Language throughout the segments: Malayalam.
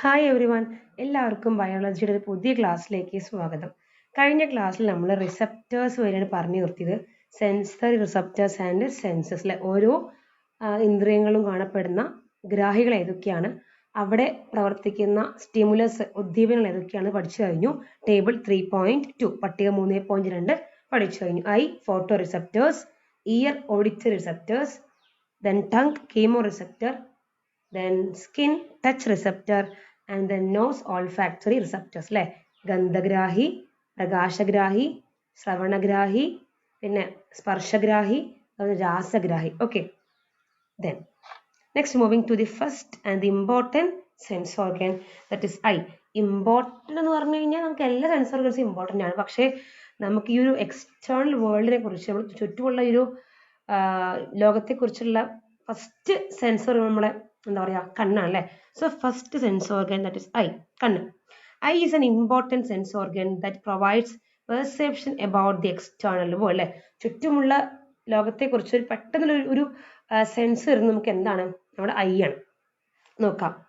ഹായ് എവറി വൺ എല്ലാവർക്കും ബയോളജിയുടെ ഒരു പുതിയ ക്ലാസ്സിലേക്ക് സ്വാഗതം. കഴിഞ്ഞ ക്ലാസ്സിൽ നമ്മൾ റിസപ്റ്റേഴ്സ് വരെയാണ് പറഞ്ഞു നിർത്തിയത്. സെൻസറി റിസപ്റ്റേഴ്സ് ആൻഡ് സെൻസസിലെ ഓരോ ഇന്ദ്രിയങ്ങളും കാണപ്പെടുന്ന ഗ്രാഹികൾ ഏതൊക്കെയാണ്? അവിടെ പ്രവർത്തിക്കുന്ന സ്റ്റിമുലസ് ഉദ്ദീപനങ്ങൾ ഏതൊക്കെയാണ് പഠിച്ചു കഴിഞ്ഞു. ടേബിൾ ത്രീ പോയിന്റ് ടു പട്ടിക മൂന്ന് പോയിന്റ് രണ്ട് പഠിച്ചു കഴിഞ്ഞു. Eye photo receptors ear auditory receptors then tongue chemo receptor then skin touch receptor and then nose olfactory receptors അല്ലേ ഗന്ധഗ്രാഹി പ്രകാശഗ്രാഹി ശ്രവണഗ്രാഹി പിന്നെ സ്പർശഗ്രാഹി രാസഗ്രാഹി. Okay then next moving to the first and the important sense organ that is eye important എന്ന് പറഞ്ഞു കഴിഞ്ഞാൽ നമുക്ക് എല്ലാ സെൻസ് ഓർഗൻസും ഇമ്പോർട്ടന്റ് ആണ്. പക്ഷേ നമുക്ക് ഈ ഒരു എക്സ്റ്റേണൽ വേൾഡിനെ കുറിച്ച് നമ്മൾ ചുറ്റുമുള്ള ഈ ഒരു ലോകത്തെക്കുറിച്ചുള്ള ഫസ്റ്റ് സെൻസർ നമ്മളെ എന്താ പറയുക കണ്ണാണ് അല്ലേ so first sense organ that is eye കണ്ണ്. Eye is an important sense organ that provides perception about the external world അല്ലേ? ചുറ്റുമുള്ള ലോകത്തെക്കുറിച്ച് ഒരു പെട്ടെന്നുള്ള ഒരു- സെൻസ് വരുന്നത് നമുക്ക് എന്താണ്? നമ്മുടെ ഐ ആണ്. നോക്കാം.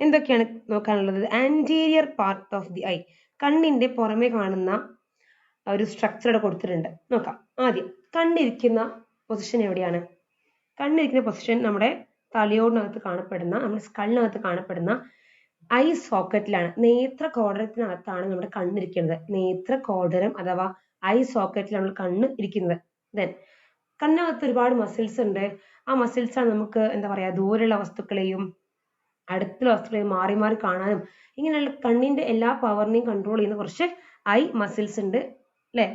എന്തൊക്കെയാണ് നോക്കാനുള്ളത്? Anterior part of the eye കണ്ണിന്റെ പുറമെ കാണുന്ന ഒരു സ്ട്രക്ചർ ഇവിടെ കൊടുത്തിട്ടുണ്ട്. നോക്കാം. ആദ്യം കണ്ണിരിക്കുന്ന പൊസിഷൻ എവിടെയാണ്? കണ്ണിരിക്കുന്ന പൊസിഷൻ നമ്മുടെ തലയോടിനകത്ത് കാണപ്പെടുന്ന നമ്മുടെ സ്കള്ളിനകത്ത് കാണപ്പെടുന്ന ഐ സോക്കറ്റിലാണ്. നേത്ര കോടരത്തിനകത്താണ് നമ്മുടെ കണ്ണിരിക്കുന്നത്. നേത്ര കോടരം അഥവാ ഐ സോക്കറ്റിലാണ് നമ്മൾ കണ്ണ് ഇരിക്കുന്നത്. ദെൻ കണ്ണകത്ത് ഒരുപാട് മസിൽസ് ഉണ്ട്. ആ മസിൽസാണ് നമുക്ക് എന്താ പറയാ ദൂരെയുള്ള വസ്തുക്കളെയും അടുത്തുള്ള വസ്തുക്കളെയും മാറി മാറി കാണാനും ഇങ്ങനെയുള്ള കണ്ണിന്റെ എല്ലാ പവറിനെയും കൺട്രോൾ ചെയ്യുന്ന കുറച്ച് ഐ മസിൽസ് ഉണ്ട്. അല്ലെ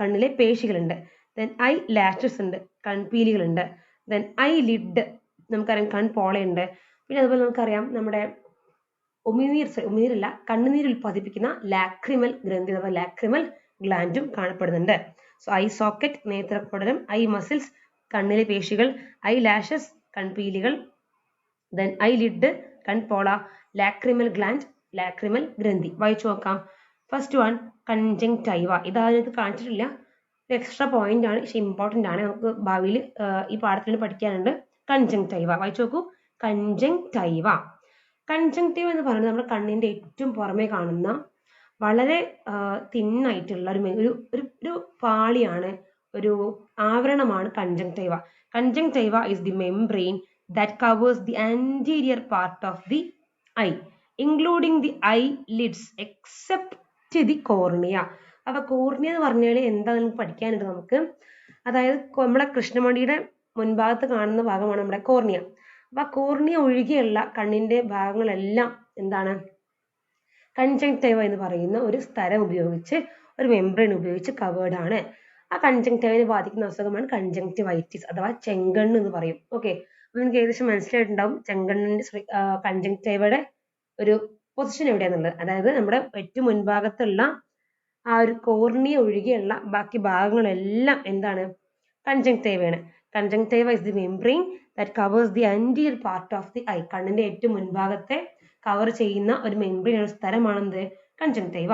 കണ്ണിലെ പേശികളുണ്ട്. ദെൻ ഐ ലാഷസ് ഉണ്ട്. കൺപീലികളുണ്ട്. ദെൻ ഐ ലിഡ് നമുക്കറിയാം കൺപോളയുണ്ട് പിന്നെ അതുപോലെ നമുക്കറിയാം നമ്മുടെ ഉമിനീർ sorry, ഉമിനീരല്ല കണ്ണുനീർ ഉൽപ്പാദിപ്പിക്കുന്ന ലാക്രിമൽ ഗ്രന്ഥി അഥവാ ലാക്രിമൽ ഗ്ലാൻഡും കാണപ്പെടുന്നുണ്ട്. സോ ഐ സോക്കറ്റ് നേത്രക്കുടലും ഐ മസിൽസ് കണ്ണിലെ പേശികൾ ഐ ലാഷസ് കൺപീലികൾ ദെൻ ഐ ലിഡ് കൺപോള ലാക്രിമൽ ഗ്ലാൻഡ് ലാക്രിമൽ ഗ്രന്ഥി. വായിച്ചു നോക്കാം. ഫസ്റ്റ് വൺ കൺജങ്ടൈവ ഇത് അതിനകത്ത് കാണിച്ചിട്ടില്ല എക്സ്ട്രാ പോയിന്റ് ആണ് പക്ഷെ ഇമ്പോർട്ടന്റ് ആണ്. നമുക്ക് ഭാവിയിൽ ഈ പാഠത്തിൽ പഠിക്കാനുണ്ട്. കൺജങ്ടൈവ വായിച്ചു നോക്കൂ. കൺജങ്ടൈവ കൺജങ്ടീവ് എന്ന് പറയുന്നത് നമ്മുടെ കണ്ണിന്റെ ഏറ്റവും പുറമെ കാണുന്ന വളരെ തിന്നായിട്ടുള്ള ഒരു ഒരു ഒരു പാളിയാണ് ഒരു ആവരണമാണ് conjunctiva conjunctiva is the membrane that covers the anterior part of the eye including the eyelids except the cornea അപ്പൊ കോർണിയ എന്ന് പറഞ്ഞാൽ എന്താ നമുക്ക് പഠിക്കാനുണ്ട് നമുക്ക്? അതായത് നമ്മളെ കൃഷ്ണമണിയുടെ മുൻഭാഗത്ത് കാണുന്ന ഭാഗമാണ് നമ്മുടെ കോർണിയ. അപ്പൊ ആ കോർണിയ ഒഴികെയുള്ള കണ്ണിന്റെ ഭാഗങ്ങളെല്ലാം എന്താണ്? കൺജങ്ടൈവ എന്ന് പറയുന്ന ഒരു സ്ഥലം ഉപയോഗിച്ച് ഒരു മെംബ്രെയിൻ ഉപയോഗിച്ച് കവേർഡ് ആണ്. ആ കൺജങ്ടൈവിനെ ബാധിക്കുന്ന അസുഖമാണ് കൺജങ്ടിവൈറ്റിസ് അഥവാ ചെങ്കണ്ണ് എന്ന് പറയും. ഓക്കെ അപ്പൊ നിങ്ങൾക്ക് ഏകദേശം മനസ്സിലായിട്ടുണ്ടാവും ചെങ്കണ്ണിന്റെ കൺജങ്ടൈവയുടെ ഒരു പൊസിഷൻ എവിടെയാണെന്നുള്ളത് അതായത് നമ്മുടെ ഏറ്റവും മുൻഭാഗത്തുള്ള ആ ഒരു കോർണിയ ഒഴികെയുള്ള ബാക്കി ഭാഗങ്ങളെല്ലാം എന്താണ്? കൺജങ്ടൈവയാണ് conjunctiva is the membrane that covers the anterior part of the eye കണ്ണിന്റെ ഏറ്റവും മുൻഭാഗത്തെ കവർ ചെയ്യുന്ന ഒരു മെംബ്രെയിൻ ഒരു സ്ഥലമാണെന്ത്? കൺജങ്ടൈവ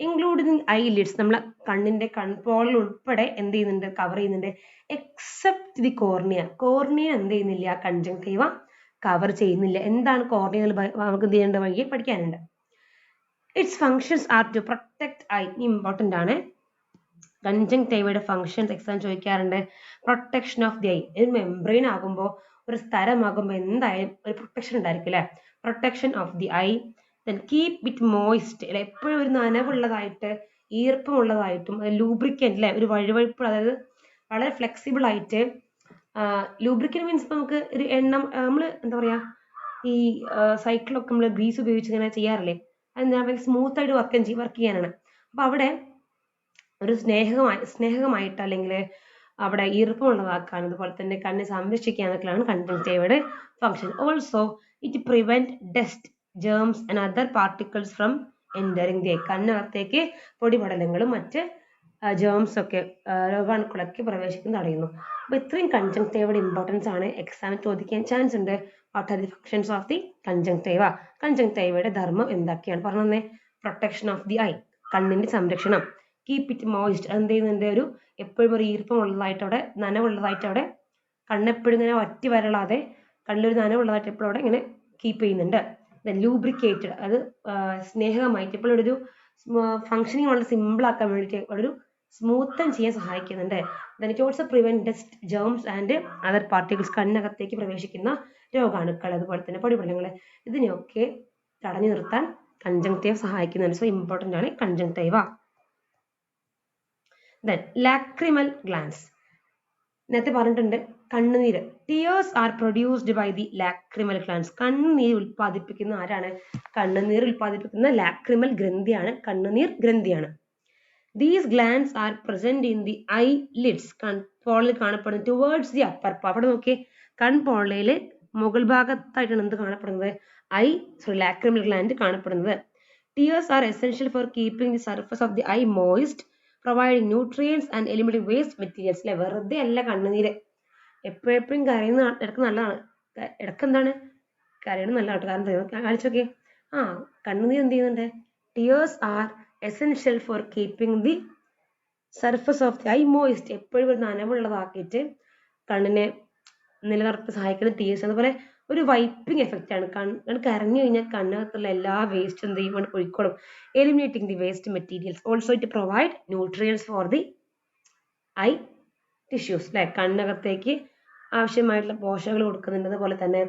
ഇൻക്ലൂഡിങ് ഐ ലിഡ്സ് നമ്മളെ കണ്ണിന്റെ കൺപോളിൽ ഉൾപ്പെടെ എന്ത് ചെയ്യുന്നുണ്ട്? കവർ ചെയ്യുന്നുണ്ട്. എക്സെപ്റ്റ് ദി കോർണിയ കോർണിയ എന്ത് ചെയ്യുന്നില്ല? കൺജങ്ടൈവ കവർ ചെയ്യുന്നില്ല. എന്താണ് കോർണിയ നമുക്ക് എന്ത് ചെയ്യേണ്ട? വഴിയെ പഠിക്കാനുണ്ട്. Its functions are to protect eye important ആണ്. കൺജങ്ടൈവയുടെ ഫങ്ഷൻസ് എക്സാം ചോദിക്കാറുണ്ട്. പ്രൊട്ടക്ഷൻ ഓഫ് ദി ഐ ഒരു മെംബ്രെയിൻ ആകുമ്പോൾ ഒരു സ്ഥലമാകുമ്പോൾ എന്തായാലും ഒരു പ്രൊട്ടക്ഷൻ ഉണ്ടായിരിക്കും അല്ലേ protection of the eye then keep it moist അല്ലെ എപ്പോഴും ഒരു നനവുള്ളതായിട്ട് ഈർപ്പമുള്ളതായിട്ടും ലൂബ്രിക്കന്റ് അല്ലെ ഒരു വഴുവഴുപ്പ് അതായത് വളരെ ഫ്ലെക്സിബിൾ ആയിട്ട് ലൂബ്രിക്കൻ മീൻസ് നമുക്ക് ഒരു എണ്ണം നമ്മൾ എന്താ പറയാ ഈ സൈക്കിളൊക്കെ നമ്മൾ ഗ്രീസ് ഉപയോഗിച്ച് ഇങ്ങനെ ചെയ്യാറില്ലേ? അതെന്താ സ്മൂത്ത് ആയിട്ട് വർക്ക് വർക്ക് ചെയ്യാനാണ്. അപ്പൊ അവിടെ ഒരു സ്നേഹമായി സ്നേഹമായിട്ട് അല്ലെങ്കിൽ അവിടെ ഈർപ്പമുള്ളതാക്കാൻ അതുപോലെ തന്നെ കണ്ണിനെ സംരക്ഷിക്കാനൊക്കെയാണ് കൺജങ്ക്റ്റീവയുടെ function also it prevent dust germs and other particles from entering the കണ്ണകത്തേക്ക് പൊടിപടലങ്ങളും മറ്റ് ജേംസ് ഒക്കെ രോഗാണുക്കളൊക്കെ പ്രവേശിക്കുന്നത് തടയുന്നു. അപ്പൊ ഇത്രയും കൺജങ്ക്റ്റീവയുടെ ഇമ്പോർട്ടൻസ് ആണ്. എക്സാമിൽ ചോദിക്കാൻ ചാൻസ് ഉണ്ട്. What are the functions of the conjunctiva കൺജങ്ക്റ്റീവയുടെ ധർമ്മം എന്തൊക്കെയാണ്? പറഞ്ഞു തന്നെ പ്രൊട്ടക്ഷൻ ഓഫ് ദി ഐ കണ്ണിന്റെ സംരക്ഷണം. കീപ് ഇറ്റ് മോയിസ്റ്റ് എന്ത് ചെയ്യുന്നുണ്ട് ഒരു എപ്പോഴും ഒരു ഈർപ്പമുള്ളതായിട്ട് അവിടെ നനവുള്ളതായിട്ട് അവിടെ കണ്ണെപ്പോഴും ഇങ്ങനെ വറ്റി വരളാതെ കണ്ണിലൊരു നനവുള്ളതായിട്ട് എപ്പോഴും അവിടെ ഇങ്ങനെ കീപ്പ് ചെയ്യുന്നുണ്ട്. ലൂബ്രിക്കേറ്റഡ് അത് സ്നേഹമായിട്ട് ഇപ്പോൾ ഒരു ഫംഗ്ഷനിങ് വളരെ സിമ്പിൾ ആക്കാൻ വേണ്ടിയിട്ട് ഒരു സ്മൂത്തൻ ചെയ്യാൻ സഹായിക്കുന്നുണ്ട്. Then it also prevent dust germs and other particles കണ്ണകത്തേക്ക് പ്രവേശിക്കുന്ന രോഗാണുക്കൾ. അതുപോലെ തന്നെ പൊടിപടലങ്ങൾ ഇതിനെയൊക്കെ തടഞ്ഞു നിർത്താൻ കൺജങ്ക്റ്റീവ് സഹായിക്കുന്നുണ്ട്. സോ ഇമ്പോർട്ടന്റ് ആണ് കൺജങ്ക്റ്റീവ ദെൻ ലാക്രിമൽ ഗ്ലാൻസ് നേരത്തെ പറഞ്ഞിട്ടുണ്ട് കണ്ണുനീര്. Tears are produced by the lacrimal glands കണ്ണുനീർ ഉൽപ്പാദിപ്പിക്കുന്ന ആരാണ്? കണ്ണുനീർ ഉൽപ്പാദിപ്പിക്കുന്ന ലാക്രിമൽ ഗ്രന്ഥിയാണ്. കണ്ണുനീർ ഗ്രന്ഥിയാണ്. These glands are present in the eyelids കൺപോളയിൽ കാണപ്പെടുന്നത് ടുവേർഡ്സ് ദി അപ്പർ അവിടെ നോക്കി കൺപോളയിൽ മുകൾ ഭാഗത്തായിട്ടാണ് എന്ത് കാണപ്പെടുന്നത്? ഐ സോറി ലാക്രിമൽ ഗ്ലാൻഡ് കാണപ്പെടുന്നത്. Tears are essential for keeping the surface of the eye moist providing nutrients and eliminate waste materials അല്ലെ വെറുതെ അല്ല കണ്ണുനീര്. എപ്പോഴെപ്പോഴും കരയുന്ന ഇടയ്ക്ക് നല്ലതാണ്. ഇടയ്ക്ക് എന്താണ്? കരയണം നല്ലതാണ് കാരണം കാണിച്ചോക്കെ ആ കണ്ണുനീർ എന്ത് ചെയ്യുന്നുണ്ട്? Tears are essential for keeping the surface of the eye moist എപ്പോഴും ഒരു നനവുള്ളതാക്കിയിട്ട് കണ്ണിനെ നിലനിർത്താൻ സഹായിക്കുന്ന ടിയേഴ്സ് അതുപോലെ ഒരു വൈപ്പിംഗ് എഫക്റ്റ് ആണ്. കണ്ണ് കരഞ്ഞു കഴിഞ്ഞാൽ കണ്ണകത്തുള്ള എല്ലാ വേസ്റ്റ് എന്ത് ചെയ്യും? പൊയ്ക്കോളും. Eliminating the waste materials also it provide nutrients for the eye tissues അല്ലെ കണ്ണകത്തേക്ക് ആവശ്യമായിട്ടുള്ള പോഷകങ്ങൾ കൊടുക്കുന്നുണ്ട്. അതുപോലെ തന്നെ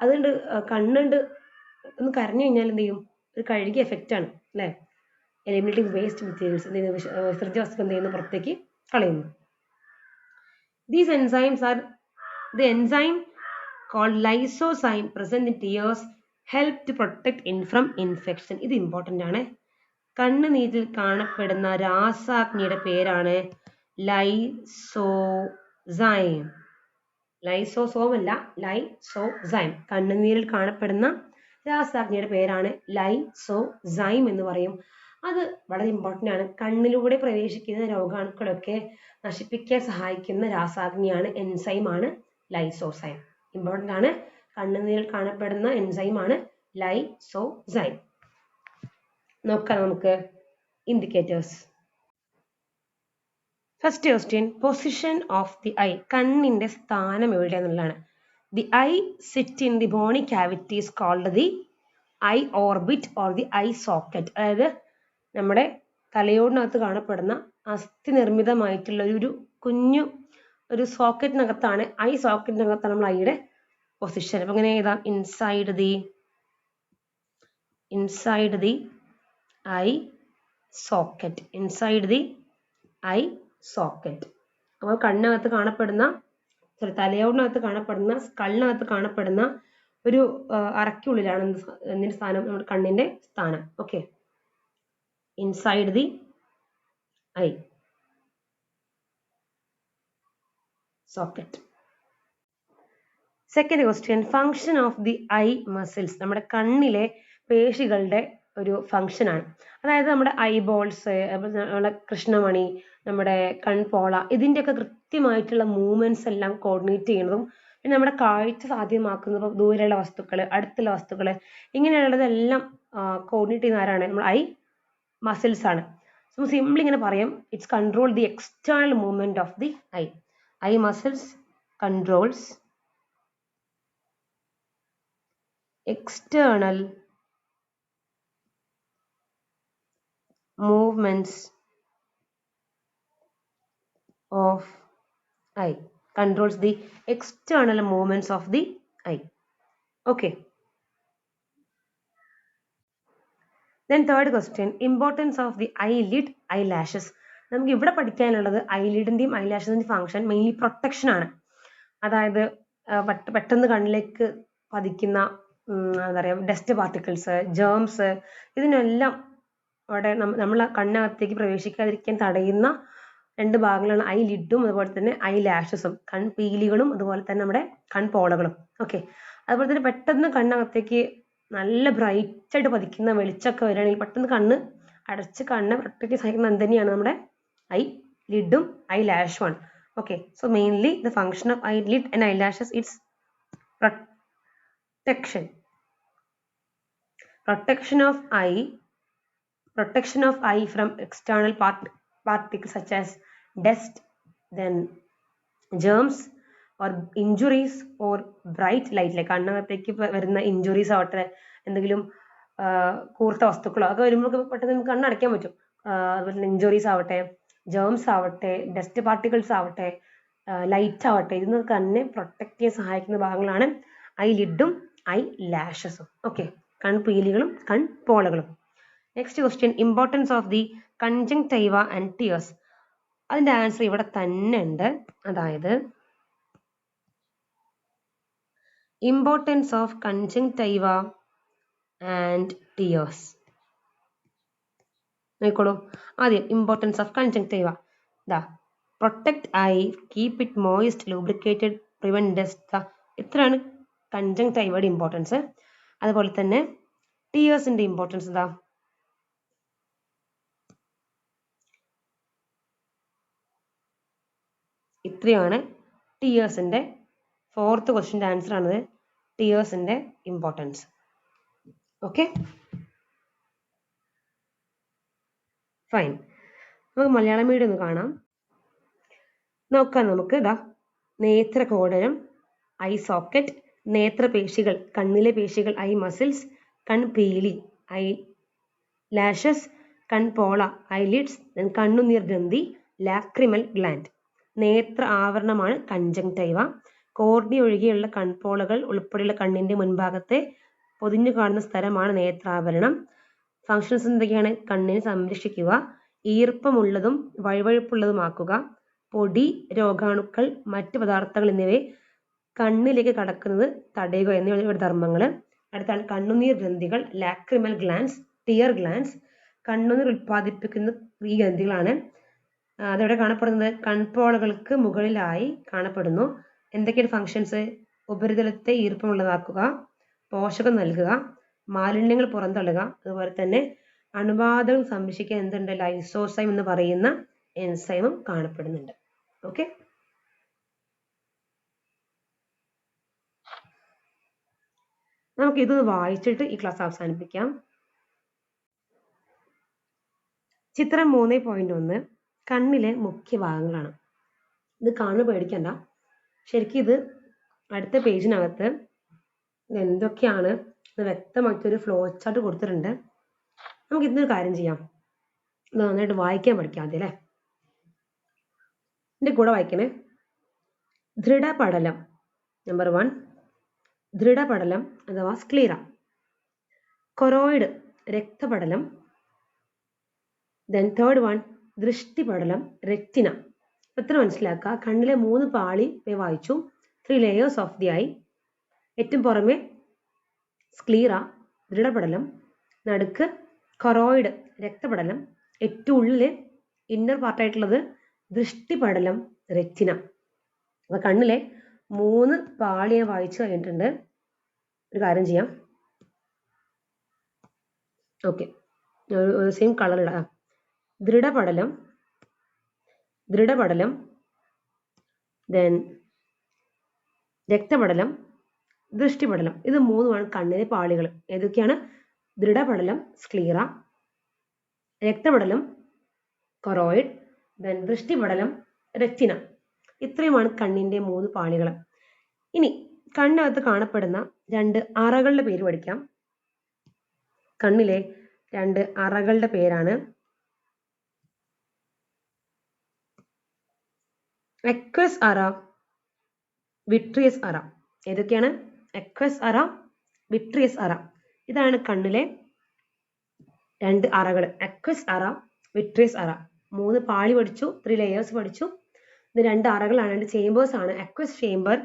അതുകൊണ്ട് കണ്ണുണ്ട് ഒന്ന് കരഞ്ഞു കഴിഞ്ഞാൽ എന്ത് ചെയ്യും? ഒരു കഴുകിയ എഫക്റ്റ് ആണ്. അല്ലേ എലിമിനേറ്റിംഗ് വേസ്റ്റ് മെറ്റീരിയൽസ് എന്ത് ചെയ്യുന്നു? വിസർജ്യ വസ്തുക്കൾ എന്ത് ചെയ്യുന്നു? പുറത്തേക്ക് കളയുന്നു. These enzymes are the enzyme called lysozyme present in tears help to protect in from infection. ഇത് ഇമ്പോർട്ടന്റ് ആണ്. കണ്ണുനീരിൽ കാണപ്പെടുന്ന രാസാഗ്നിയുടെ പേരാണ് ലൈസോസൈം ലൈസോസോം അല്ല ലൈസോസൈം കണ്ണുനീരിൽ കാണപ്പെടുന്ന രാസാഗ്നിയുടെ പേരാണ് ലൈസോസൈം എന്ന് പറയും. അത് വളരെ ഇമ്പോർട്ടന്റ് ആണ്. കണ്ണിലൂടെ പ്രവേശിക്കുന്ന രോഗാണുക്കളൊക്കെ നശിപ്പിക്കാൻ സഹായിക്കുന്ന രാസാഗ്നിയാണ് എൻസൈമാണ് ലൈസോസൈം ഇമ്പോർട്ടന്റ് ആണ്. കണ്ണുനീരിൽ കാണപ്പെടുന്ന എൻസൈം ആണ് ലൈസോസൈം നോക്കാം നമുക്ക് indicators first question position of the eye കണ്ണിന്റെ സ്ഥാനം എവിടെ എന്നുള്ളതാണ്. The eye sit in the bony cavities called the eye orbit or the eye socket അതായത് നമ്മുടെ തലയോടിനകത്ത് കാണപ്പെടുന്ന അസ്ഥി നിർമ്മിതമായിട്ടുള്ള ഒരു കുഞ്ഞു ഒരു സോക്കറ്റിനകത്താണ് ഐ സോക്കറ്റിനകത്താണ് നമ്മൾ ഐയുടെ പൊസിഷൻ അപ്പൊ ഇങ്ങനെ എഴുതാം. Inside the inside the eye socket inside the eye socket അപ്പോൾ കണ്ണിനകത്ത് കാണപ്പെടുന്ന സോറി തലയോടിനകത്ത് കാണപ്പെടുന്ന സ്കള്ളിനകത്ത് കാണപ്പെടുന്ന ഒരു അറയ്ക്കുള്ളിലാണ് എന്തിന്റെ സ്ഥാനം? നമ്മുടെ കണ്ണിന്റെ സ്ഥാനം. Okay inside the eye socket second question function of the eye muscles നമ്മുടെ കണ്ണിലെ പേശികളുടെ ഒരു ഫങ്ഷൻ ആണ്. അതായത് നമ്മുടെ ഐബോൾസ് നമ്മുടെ കൃഷ്ണമണി നമ്മുടെ കൺപോള ഇതിന്റെയൊക്കെ കൃത്യമായിട്ടുള്ള മൂവ്മെന്റ്സ് എല്ലാം കോർഡിനേറ്റ് ചെയ്യുന്നതും പിന്നെ നമ്മുടെ കാഴ്ച സാധ്യമാക്കുന്ന ദൂരെയുള്ള വസ്തുക്കൾ അടുത്തുള്ള വസ്തുക്കൾ ഇങ്ങനെയുള്ളതെല്ലാം കോർഡിനേറ്റ് ചെയ്യുന്ന ആരാണ്? നമ്മൾ ഐ മസിൽസ് ആണ്. സോ സിംപ്ലി ഇങ്ങനെ പറയാം. Its control the external movement of the eye eye muscles controls external movements of eye. Controls the external movements of the eye. Okay. Then third question. Importance of the eyelid eyelashes നമുക്ക് ഇവിടെ പഠിക്കാനുള്ളത് ഐലിഡിന്റെയും ഐലാഷസിന്റെയും ഫങ്ഷൻ മെയിൻലി പ്രൊട്ടക്ഷൻ ആണ്. അതായത് പെട്ടെന്ന് കണ്ണിലേക്ക് പതിക്കുന്ന എന്താ പറയുക ഡസ്റ്റ് പാർട്ടിക്കിൾസ് ജേംസ് ഇതിനെല്ലാം അവിടെ നമ്മൾ കണ്ണകത്തേക്ക് പ്രവേശിക്കാതിരിക്കാൻ തടയുന്ന രണ്ട് ഭാഗങ്ങളാണ് ഐ ലിഡും അതുപോലെ തന്നെ ഐ ലാഷസും കൺപീലികളും അതുപോലെ തന്നെ നമ്മുടെ കൺപോളകളും. ഓക്കെ അതുപോലെ തന്നെ പെട്ടെന്ന് കണ്ണകത്തേക്ക് നല്ല ബ്രൈറ്റ് ആയിട്ട് പതിക്കുന്ന വെളിച്ചമൊക്കെ വരികയാണെങ്കിൽ പെട്ടെന്ന് കണ്ണ് അടച്ച് കണ്ണ് പ്രൊട്ടക്റ്റ് സഹിക്കുന്ന എന്ത് തന്നെയാണ് നമ്മുടെ ഐ ലിഡും ഐ ലാഷുമാണ് okay so mainly the function of eyelid and eyelashes it's protection protection of eye protection of eye from external part particles such as dust then germs or injuries or bright ലൈറ്റിലെ കണ്ണകത്തേക്ക് വ- വരുന്ന ഇഞ്ചുറീസ് ആവട്ടെ എന്തെങ്കിലും കൂർത്ത വസ്തുക്കളോ അതൊക്കെ വരുമ്പോൾ പെട്ടെന്ന് നമുക്ക് കണ്ണടയ്ക്കാൻ പറ്റും. അതുപോലെ തന്നെ ഇഞ്ചുറീസ് ആവട്ടെ ജേംസ് ആവട്ടെ ഡസ്റ്റ് പാർട്ടിക്കിൾസ് ആവട്ടെ ലൈറ്റ് ആവട്ടെ ഇതിൽ നിന്ന് തന്നെ പ്രൊട്ടക്ട് ചെയ്യാൻ സഹായിക്കുന്ന ഭാഗങ്ങളാണ് ഐ ലിഡും ഐ ലാഷസും ഓക്കെ കൺപീലികളും കൺപോളകളും next question importance of the conjunctiva and tears അതിന്റെ ആൻസർ ഇവിടെ തന്നെ ഉണ്ട്. അതായത് importance of conjunctiva and tears നോക്കിക്കോളൂ. ആദ്യം ഇമ്പോർട്ടൻസ് ഓഫ് കൺജങ്ക്റ്റീവ ദാ protect eye keep it moist lubricated prevent dust ഇത്രയാണ് കൺജങ്ക്റ്റൈവയുടെ ഇമ്പോർട്ടൻസ് അതുപോലെ തന്നെ ടിയേഴ്സിന്റെ ഇമ്പോർട്ടൻസ് ഇതാ ഇത്രയാണ് ടിയേഴ്സിന്റെ ഫോർത്ത് ക്വസ്റ്റിന്റെ ആൻസർ ആണിത്. ടിയേഴ്സിന്റെ ഇമ്പോർട്ടൻസ് ഓക്കെ ഫൈൻ നമുക്ക് മലയാളം മീഡിയം ഒന്ന് കാണാം. നോക്കാം നമുക്ക് ഇതാ നേത്രകോടരം ഐ സോക്കറ്റ് നേത്രപേശികൾ കണ്ണിലെ പേശികൾ ഐ മസിൽസ് കൺപീലി ഐ ലാഷസ് കൺപോള ഐലിഡ്സ് ദെൻ കണ്ണുനീർ ഗ്രന്ഥി ലാക്രിമൽ ഗ്ലാൻഡ് നേത്ര ആവരണമാണ് കൺജങ്ടൈവ കോർണി ഒഴികെയുള്ള കൺപോളകൾ ഉൾപ്പെടെയുള്ള കണ്ണിന്റെ മുൻഭാഗത്തെ പൊതിഞ്ഞു കാണുന്ന സ്ഥലമാണ് നേത്രാവരണം. ഫങ്ഷൻസ് എന്തൊക്കെയാണ്? കണ്ണിനെ സംരക്ഷിക്കുക ഈർപ്പമുള്ളതും വഴുവഴുപ്പുള്ളതുമാക്കുക പൊടി രോഗാണുക്കൾ മറ്റു പദാർത്ഥങ്ങൾ എന്നിവയെ കണ്ണിലേക്ക് കടക്കുന്നത് തടയുക എന്നിവയുടെ ധർമ്മങ്ങൾ അടുത്താണ് കണ്ണുനീർ ഗ്രന്ഥികൾ ലാക്രിമൽ ഗ്ലാൻസ് ടിയർ ഗ്ലാൻസ്. കണ്ണുനീർ ഉൽപ്പാദിപ്പിക്കുന്ന ഈ ഗ്രന്ഥികളാണ്. അതെവിടെ കാണപ്പെടുന്നത് കൺപോളകൾക്ക് മുകളിലായി കാണപ്പെടുന്നു. എന്തൊക്കെയാണ് ഫങ്ഷൻസ് ഉപരിതലത്തെ ഈർപ്പമുള്ളതാക്കുക പോഷകം നൽകുക മാലിന്യങ്ങൾ പുറന്തള്ളുക അതുപോലെ തന്നെ അണുബാധകൾ സംരക്ഷിക്കാൻ എന്തുണ്ട്? ലൈസോസൈം എന്ന് പറയുന്ന എൻസൈമും കാണപ്പെടുന്നുണ്ട്. ഓക്കെ നമുക്ക് ഇതൊന്ന് വായിച്ചിട്ട് ഈ ക്ലാസ് അവസാനിപ്പിക്കാം. ചിത്രം മൂന്ന് പോയിന്റ് ഒന്ന് കണ്ണിലെ മുഖ്യ ഭാഗങ്ങളാണ്. ഇത് കാണു പേടിക്കണ്ട. ശരിക്കും ഇത് അടുത്ത പേജിനകത്ത് എന്തൊക്കെയാണ് ഇത് വ്യക്തമാക്കി ഒരു ഫ്ലോ ചാർട്ട് കൊടുത്തിട്ടുണ്ട്. നമുക്ക് ഇന്നൊരു കാര്യം ചെയ്യാം. ഇത് നന്നായിട്ട് വായിക്കാൻ പഠിക്കാം ആദ്യം അല്ലേ? എന്റെ കൂടെ വായിക്കണേ. ദൃഢപടലം നമ്പർ വൺ ദൃഢപടലം അഥവാ സ്ക്ലീറ കൊറോയിഡ് രക്തപടലം. ദെൻ തേർഡ് വൺ ദൃഷ്ടിപടലം രക്തിന എത്ര മനസ്സിലാക്കുക. കണ്ണിലെ മൂന്ന് പാളി വായിച്ചു. Three layers of the eye ഏറ്റവും പുറമെ സ്ക്ലീറ ദൃഢപടലം നടുക്ക് കൊറോയിഡ് രക്തപടലം ഏറ്റവും ഉള്ളിൽ ഇന്നർ പാർട്ടായിട്ടുള്ളത് ദൃഷ്ടിപടലം റെറ്റിന അപ്പൊ കണ്ണിലെ മൂന്ന് പാളിയെ വായിച്ചു കഴിഞ്ഞിട്ടുണ്ട്. ഒരു കാര്യം ചെയ്യാം. ഓക്കെ സെയിം കളർ ദൃഢപടലം ദൃഢപടലം ദെൻ രക്തപടലം ദൃഷ്ടിപടലം. ഇത് മൂന്നുമാണ് കണ്ണിലെ പാളികൾ. ഏതൊക്കെയാണ്? ദൃഢപടലം സ്ക്ലീറ രക്തപടലം കൊറോയിഡ് ദെൻ ദൃഷ്ടിപടലം റെറ്റിന ഇത്രയുമാണ് കണ്ണിന്റെ മൂന്ന് പാളികൾ. ഇനി കണ്ണകത്ത് കാണപ്പെടുന്ന രണ്ട് അറകളുടെ പേര് പഠിക്കാം. കണ്ണിലെ രണ്ട് അറകളുടെ പേരാണ് അറ വിട്രിയസ് അറ ഏതൊക്കെയാണ്? എക്വസ് അറ വിട്രിയസ് അറ. ഇതാണ് കണ്ണിലെ രണ്ട് അറകൾ എക്വസ് അറ വിട്രിയസ് അറ. മൂന്ന് പാളി പഠിച്ചു ത്രീ ലെയേഴ്സ് പഠിച്ചു. ഇത് രണ്ട് അറകളാണ്. ചേമ്പേഴ്സ് ആണ്. Aqueous chamber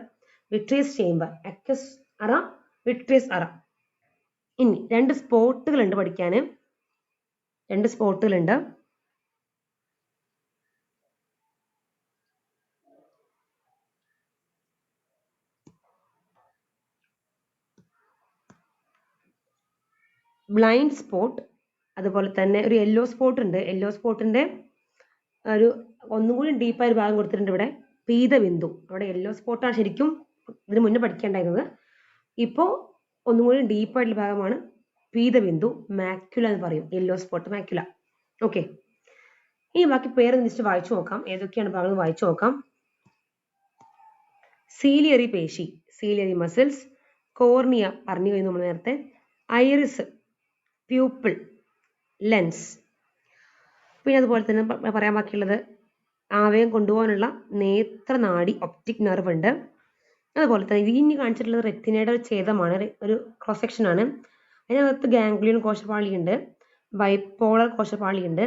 vitreous chamber aqueous അറ വിട്രിയസ് അറ. ഇനി രണ്ട് സ്പോട്ടുകൾ ഉണ്ട് പഠിക്കാൻ രണ്ട് സ്പോട്ടുകൾ ബ്ലൈൻഡ് സ്പോട്ട് അതുപോലെ തന്നെ ഒരു യെല്ലോ സ്പോട്ട് ഉണ്ട് യെല്ലോ സ്പോട്ടിന്റെ ഒരു ഒന്നും കൂടി ഡീപ്പായ ഭാഗം കൊടുത്തിട്ടുണ്ട് ഇവിടെ. പീതബിന്ദു. അവിടെ യെല്ലോ സ്പോട്ടാണ് ശരിക്കും ഇതിന് മുന്നേ പഠിക്കേണ്ടായിരുന്നത്. ഇപ്പോൾ ഒന്നും കൂടി ഡീപ്പായിട്ടുള്ള ഭാഗമാണ് പീതബിന്ദു മാക്യുല എന്ന് പറയും. യെല്ലോ സ്പോട്ട് മാക്യുല ഓക്കെ ഇനി ബാക്കി പേര് നിശ്ചിച്ച് വായിച്ചു നോക്കാം. ഏതൊക്കെയാണ് ഭാഗങ്ങൾ വായിച്ചു നോക്കാം. സീലിയറി പേശി സീലിയറി മസിൽസ് കോർണിയ പറഞ്ഞു കഴിഞ്ഞു നമ്മൾ നേരത്തെ ഐറിസ് പ്യൂപ്പിൾ ലെൻസ് പിന്നെ അതുപോലെ തന്നെ പറയാൻ ബാക്കിയുള്ളത് ആവയം കൊണ്ടുപോകാനുള്ള നേത്രനാടി ഒപ്റ്റിക് നെർവ് ഉണ്ട്. അതുപോലെ തന്നെ ഇത് ഇനി കാണിച്ചിട്ടുള്ളത് റെറ്റിനയുടെ ഒരു ഛേദമാണ് ഒരു- ക്രോസ് സെക്ഷൻ ആണ്. അതിനകത്ത് ഗാംഗ്ലിയൻ കോശപാളിയുണ്ട് ബൈപ്പോളർ കോശപാളിയുണ്ട്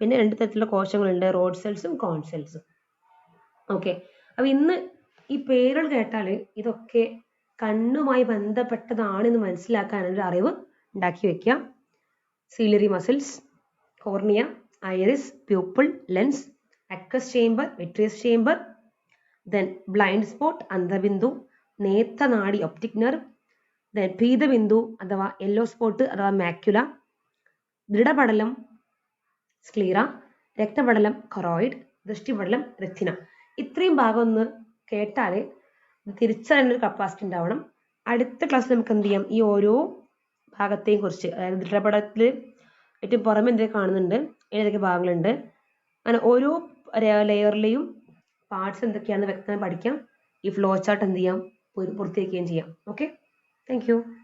പിന്നെ രണ്ട് തരത്തിലുള്ള കോശങ്ങളുണ്ട് റോഡ് സെൽസും കോൺ സെൽസും ഓക്കെ അപ്പൊ ഇന്ന് ഈ പേരുകൾ കേട്ടാൽ ഇതൊക്കെ കണ്ണുമായി ബന്ധപ്പെട്ടതാണെന്ന് മനസ്സിലാക്കാനുള്ള അറിവ് ഉണ്ടാക്കി വെക്കുക. Ciliary muscles cornea iris pupil lens aqueous chamber vitreous chamber then blind spot അന്ധബിന്ദു നേത്രനാഡി ഒപ്റ്റിക് നെർവ് ദെൻ ഭീതബിന്ദു അഥവാ യെല്ലോ സ്പോട്ട് അഥവാ മാക്യുല ദൃഢപടലം സ്ക്ലീറ രക്തപടലം കൊറോയിഡ് ദൃഷ്ടിപടലം റെത്തിന ഇത്രയും ഭാഗം ഒന്ന് കേട്ടാൽ ഒരു കപ്പാസിറ്റി ഉണ്ടാവണം. അടുത്ത ക്ലാസ്സിൽ നമുക്ക് എന്ത് ചെയ്യാം? ഈ ഓരോ ഭാഗത്തെയും കുറിച്ച് അതായത് ദൃഢപടത്തിൽ ഏറ്റവും പുറമെ എന്തൊക്കെ കാണുന്നുണ്ട് ഏതൊക്കെ ഭാഗങ്ങളുണ്ട്. അങ്ങനെ ഓരോ ലെയറിലെയും പാർട്സ് എന്തൊക്കെയാണെന്ന് വ്യക്തമായി പഠിക്കാം. ഈ ഫ്ലോ ചാർട്ട് എന്ത് ചെയ്യാം? പൂർ- പൂർത്തിയാക്കുകയും ചെയ്യാം. Okay thank